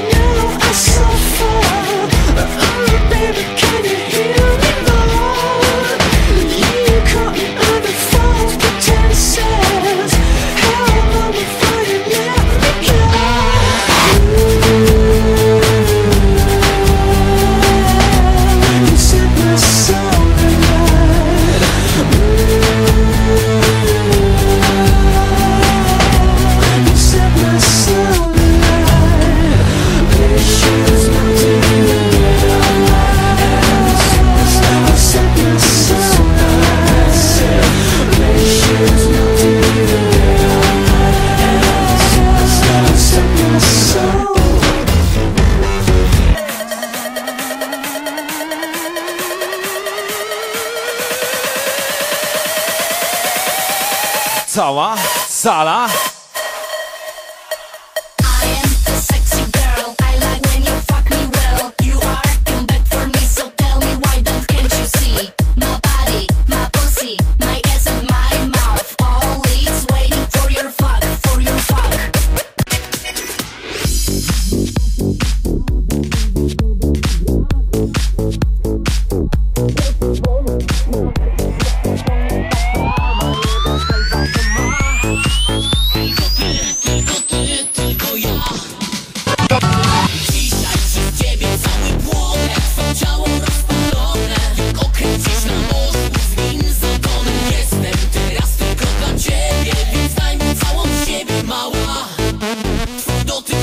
you know I'm so far But oh, baby can you 咋了？咋了？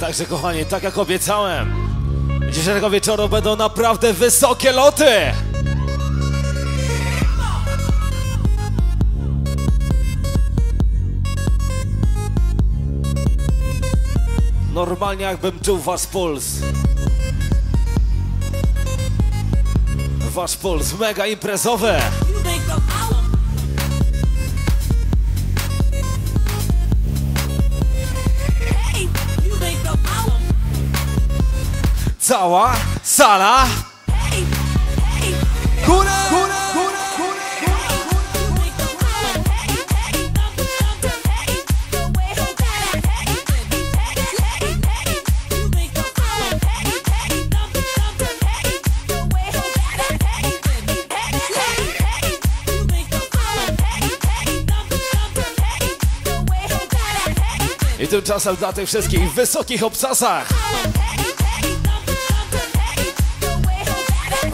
Także kochani, tak jak obiecałem Dzisiejszego wieczoru będą naprawdę wysokie loty. Normalnie jakbym czuł wasz puls. Wasz puls, mega imprezowe Hey, hey, the way you gotta. I tymczasem dla tych wszystkich wysokich obcasach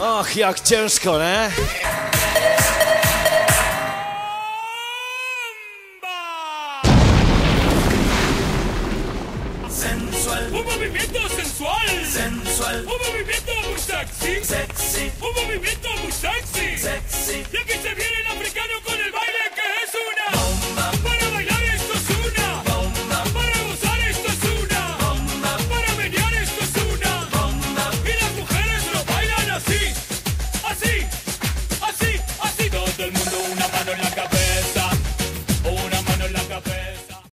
Och, jak ciężko, nie? Sensual, Un movimiento sensual. sensual, Un movimiento muy sexy. sexy, Un movimiento muy sexy.